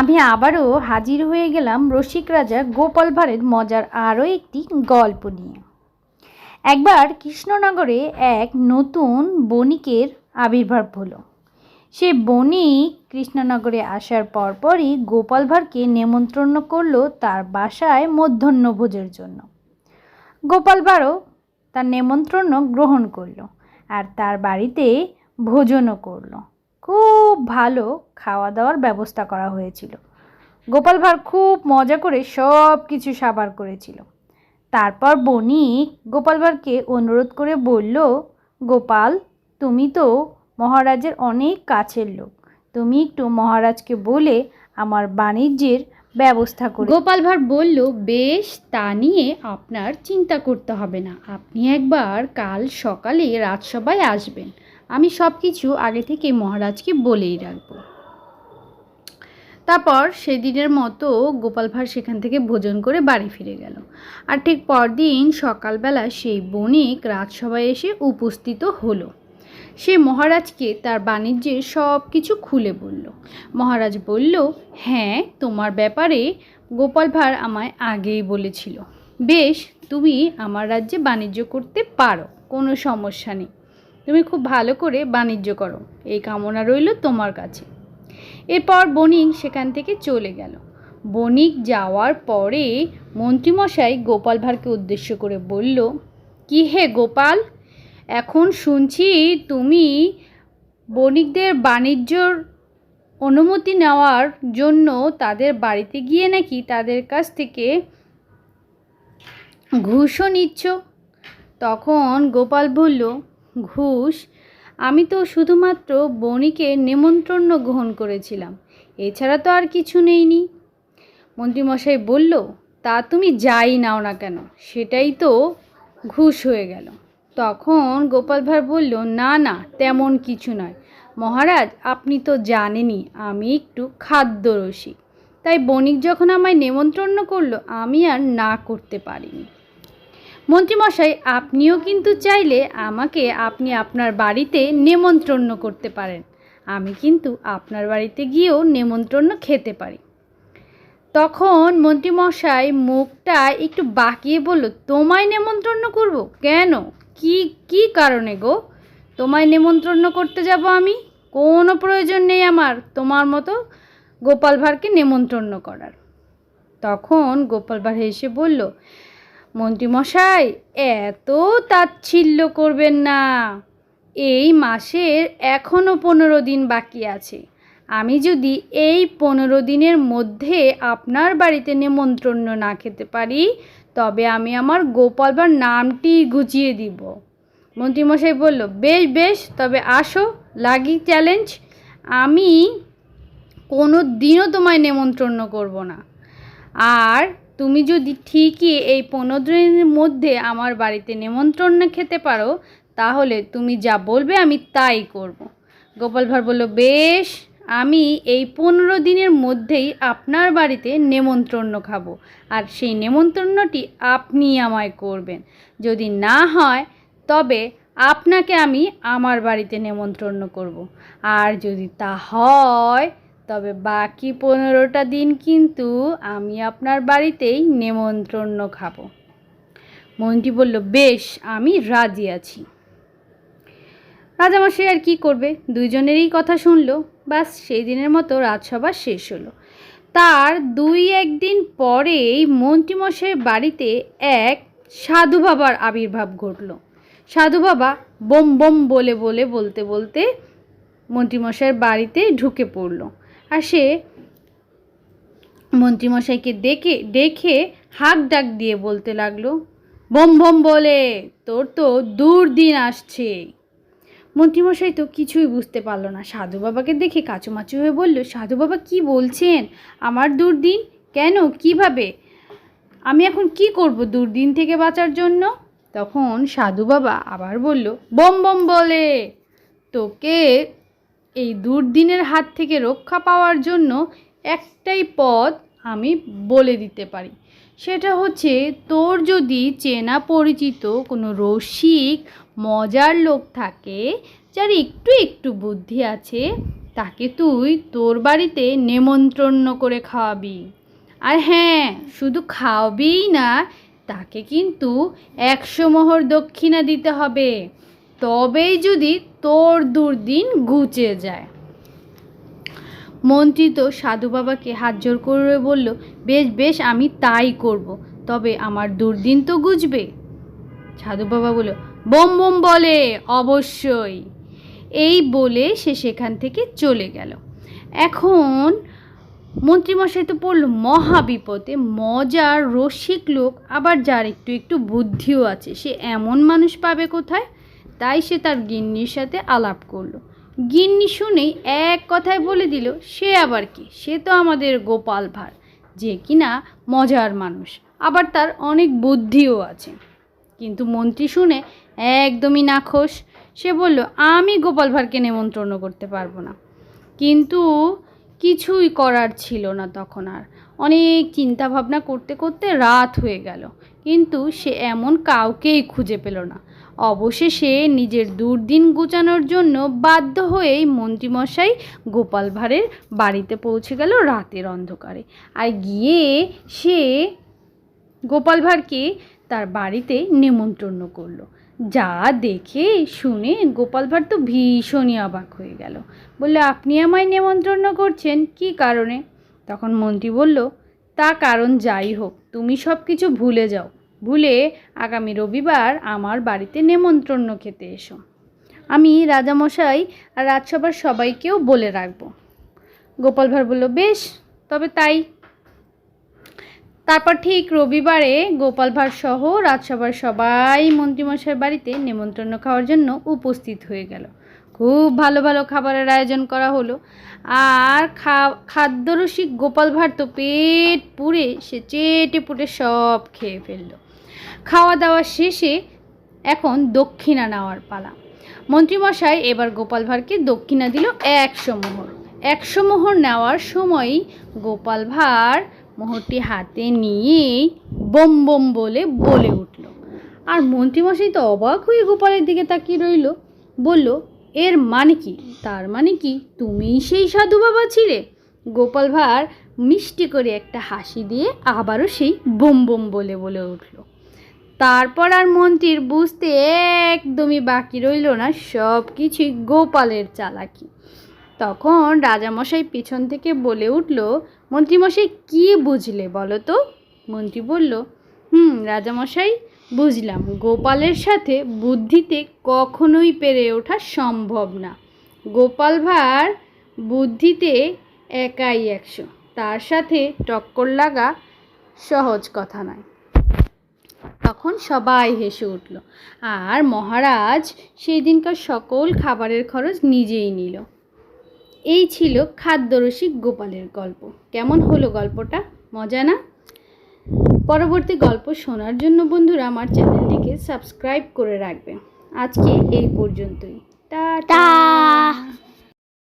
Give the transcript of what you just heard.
আমি আবারও হাজির হয়ে গেলাম রসিক রাজা গোপাল ভাঁড়ের মজার আরও একটি গল্প নিয়ে। একবার কৃষ্ণনগরে এক নতুন বণিকের আবির্ভাব হলো। সে বণিক কৃষ্ণনগরে আসার পরপরই গোপাল ভাঁড়কে নেমন্ত্রণ করল তার বাসায় মধ্যাহ্নভোজের জন্য। গোপাল ভাঁড়ও তার নেমন্ত্রণ গ্রহণ করল আর তার বাড়িতে ভোজনও করল। খুব ভালো খাওয়া দাওয়ার ব্যবস্থা করা হয়েছিল। গোপাল ভাঁড় খুব মজা করে সব কিছু সাবার করেছিল। তারপর বণিক গোপাল ভাঁড়কে অনুরোধ করে বলল, গোপাল, তুমি তো মহারাজের অনেক কাছের লোক। তুমি একটু মহারাজকে বলে আমার বাণিজ্যের ব্যবস্থা করে গোপাল ভাঁড় বলল, বেশ, তা নিয়ে আপনার চিন্তা করতে হবে না। আপনি একবার কাল সকালে রাজসভায় আসবেন। আমি সব কিছু আগে থেকে মহারাজকে বলেই রাখব। তারপর সেদিনের মতো গোপাল ভাঁড় সেখান থেকে ভোজন করে বাড়ি ফিরে গেল। আর ঠিক পরদিন সকালবেলা সেই বণিক রাজসভায় এসে উপস্থিত হলো। সে মহারাজকে তার বাণিজ্যের সব কিছু খুলে বলল। মহারাজ বলল হ্যাঁ তোমার ব্যাপারে গোপাল ভাঁড় আমায় আগেই বলেছিল। বেশ, তুমি আমার রাজ্যে বাণিজ্য করতে পারো, কোনো সমস্যা নেই। তুমি খুব ভালো করে বাণিজ্য করো। এই কামনা রইল তোমার কাছে। এরপর বণিক সেখান থেকে চলে গেল। বণিক যাওয়ার পরে মন্ত্রীমশাই গোপাল ভাঁড়কে উদ্দেশ্য করে বলল, কি হে গোপাল? এখন শুনছি তুমি বণিকদের বাণিজ্যর অনুমতি নেওয়ার জন্য তাদের বাড়িতে গিয়ে নাকি তাদের কাছ থেকে ঘুষও নিচ্ছ? তখন গোপাল বলল ঘুষ, আমি তো শুধুমাত্র বণিকের নেমন্ত্রণ গ্রহণ করেছিলাম। এছাড়া তো আর কিছু নেইনি। মন্ত্রীমশাই বলল, তা তুমি যাই নাও না কেন? সেটাই তো ঘুষ হয়ে গেল। তখন গোপাল ভাঁড় বলল, না না, তেমন কিছু নয়। মহারাজ, আপনি তো জানেনই, আমি একটু খাদ্যরসিক। তাই বণিক যখন আমায় নেমন্ত্রণ করল, আমি আর না করতে পারিনি। মন্ত্রীমশাই আপনিও কিন্তু চাইলে আমাকে আপনি আপনার বাড়িতে নেমন্ত্রণ করতে পারেন। আমি কিন্তু আপনার বাড়িতে গিয়েও নেমন্ত্রণ খেতে পারি। তখন মন্ত্রীমশাই মুখটা একটু বাঁকিয়ে বলল, তোমায় নেমন্ত্রণ করব? কেন? কি কি কারণে গো? তোমায় নেমন্ত্রণ করতে যাব আমি? কোনো প্রয়োজন নেই আমার তোমার মতো গোপাল ভাঁড়কে নেমন্ত্রণ করার। তখন গোপাল ভাঁড় হেসে বলল মন্ত্রীমশাই, এত তাচ্ছিল্য করবেন না। এই মাসের এখনও পনেরো দিন বাকি আছে। আমি যদি এই পনেরো দিনের মধ্যে আপনার বাড়িতে নেমন্ত্রণ না খেতে পারি, তবে আমি আমার গোপালবার নামটি গুছিয়ে দিব। মন্ত্রীমশাই বলল, বেশ বেশ, তবে আসো, লাগি চ্যালেঞ্জ। আমি কোনো দিনও তোমায় নেমন্ত্রণ করব না। আর তুমি যদি ঠিকই এই পনেরো দিনের মধ্যে আমার বাড়িতে নেমন্ত্রণ খেতে পারো, তাহলে তুমি যা বলবে আমি তাই করব। গোপাল ভাঁড় বলল, বেশ, আমি এই পনেরো দিনের মধ্যেই আপনার বাড়িতে নেমন্ত্রণ খাব, আর সেই নেমন্ত্রণটি আপনি আমায় করবেন যদি না হয়, তবে আপনাকে আমি আমার বাড়িতে নেমন্ত্রণ করব। আর যদি তা হয় তবে বাকি পনেরোটা দিন কিন্তু আমি আপনার বাড়িতেই নেমন্ত্রণ খাব। মন্ত্রী বলল, বেশ, আমি রাজি আছি। রাজামশাই আর কি করবে? দুইজনেরই কথা শুনলো, বাস সেই দিনের মতো রাজসভা শেষ হলো। তার দুই একদিন পরেই মন্ত্রীমশাইয়ের বাড়িতে এক সাধু বাবার আবির্ভাব ঘটল। সাধু বাবা বোম বোম বলে বলে বলতে বলতে মন্ত্রীমশাইয়ের বাড়িতে ঢুকে পড়ল। আর সে মন্ত্রীমশাইকে দেখে দেখে হাক ডাক দিয়ে বলতে লাগল, বোম বোম বলে, তোর তো দুর্দিন আসছে। মন্ত্রীমশাই তো কিছুই বুঝতে পারল না। সাধু বাবাকে দেখে কাচুমাচু হয়ে বলল, সাধু বাবা কি বলছেন? আমার দুর্দিন? কেন? কীভাবে? আমি এখন কি করব দুর্দিন থেকে বাঁচার জন্য? তখন সাধু বাবা আবার বলল, বোম, বম বলে, তোকে এই দুর্দিনের হাত থেকে রক্ষা পাওয়ার জন্য একটাই পথ আমি বলে দিতে পারি। সেটা হচ্ছে তোর যদি চেনা পরিচিত কোনো রসিক, মজার লোক থাকে, যার একটু একটু বুদ্ধি আছে, তাকে তুই তোর বাড়িতে নেমন্ত্রণ করে খাওয়াবি। আর হ্যাঁ শুধু খাওয়াবিই না, তাকে কিন্তু একশো মোহর দক্ষিণা দিতে হবে। তবেই যদি তোর দুর্দিন ঘুচে যায়। মন্ত্রী তো সাধু বাবাকে হাত জোর করে বলল, বেশ বেশ, আমি তাই করব, তবে আমার দুর্দিন তো গুজবে সাধু বাবা বলল, বোম বোম বলে, অবশ্যই। এই বলে সে সেখান থেকে চলে গেল। এখন মন্ত্রীমশাই তো পড়ল মহা বিপদে মজার রসিক লোক, আবার যার একটু একটু বুদ্ধিও আছে, সে এমন মানুষ পাবে কোথায়? তাই সে তার গিন্নির সাথে আলাপ করল। গিন্নি শুনেই এক কথায় বলে দিল, সে আবার কি? সে তো আমাদের গোপাল ভাঁড়, যে কিনা মজার মানুষ। আবার তার অনেক বুদ্ধিও আছে। কিন্তু মন্ত্রী শুনে একদমই নাখোশ, সে বলল, আমি গোপাল ভাঁড়কে নেমন্ত্রণ করতে পারব না। কিন্তু কিছুই করার ছিল না তখন আর। অনেক চিন্তা ভাবনা করতে করতে রাত হয়ে গেল। কিন্তু সে এমন কাউকেই খুঁজে পেল না। অবশেষে নিজের দুর্দিন গুচানোর জন্য বাধ্য হয়েই মন্ত্রীমশাই গোপাল ভাঁড়ের বাড়িতে পৌঁছে গেল রাতের অন্ধকারে। আর গিয়ে সে গোপাল ভাঁড়কে তার বাড়িতে নেমন্ত্রণ করল। যা দেখে শুনে গোপাল ভাঁড় তো ভীষণই অবাক হয়ে গেল। বললে, আপনি আমায় নেমন্ত্রণ করছেন? কি কারণে? তখন মন্ত্রী বলল, তা কারণ যাই হোক, তুমি সব কিছু ভুলে যাও। ভুলে আগামী রবিবার আমার বাড়িতে নেমন্ত্রণ খেতে এসো। আমি রাজামশাই আর রাজসভার সবাইকেও বলে রাখব। গোপাল ভাঁড় বলল, বেশ, তবে তাই। তারপর ঠিক রবিবারে গোপাল ভাঁড় সহ রাজসভার সবাই মন্ত্রীমশাইয়ের বাড়িতে নেমন্ত্রণ খাওয়ার জন্য উপস্থিত হয়ে গেল। খুব ভালো ভালো খাবারের আয়োজন করা হলো। আর খাদ্যরসিক গোপাল ভাঁড় তো পেট পুড়ে সে চেটে পুটে সব খেয়ে ফেলল। খাওয়া দাওয়া শেষে এখন দক্ষিণা নেওয়ার পালা। মন্ত্রীমশাই এবার গোপাল ভাঁড়কে দক্ষিণা দিল একশো মোহর। একশো মোহর নেওয়ার সময়ই গোপাল ভাঁড় মোহরটি হাতে নিয়েই বোম বোম বলে বলে উঠল। আর মন্ত্রীমশাই তো অবাক হয়ে গোপালের দিকে তাকিয়ে রইল। বলল এর মানে কি? তার মানে কি, তুমিই সেই সাধু বাবা ছিলে। গোপাল ভাঁড় মিষ্টি করে একটা হাসি দিয়ে আবারও সেই বোম বোম বলে বলে উঠল। তারপর আর মন্ত্রীর বুঝতে একদমই বাকি রইল না সব কিছুই গোপালের চালাকি। তখন রাজামশাই পিছন থেকে বলে উঠল, মন্ত্রীমশাই কী বুঝলে বলো তো? মন্ত্রী বলল, হুম, রাজামশাই বুঝলাম, গোপালের সাথে বুদ্ধিতে কখনোই পেরে ওঠা সম্ভব না। গোপাল ভাঁড় বুদ্ধিতে একাই একশো, তার সাথে টক্কর লাগা সহজ কথা নয়। তখন সবাই হেসে উঠল, আর মহারাজ সেই দিনকার সকল খাবারের খরচ নিজেই নিল। এই ছিল খাদ্যরসিক গোপালের গল্প। কেমন হলো গল্পটা? মজা না? পরবর্তী গল্প শোনার জন্য বন্ধুরা আমার চ্যানেলটিকে সাবস্ক্রাইব করে রাখবে। আজকে এই পর্যন্তই। টাটা।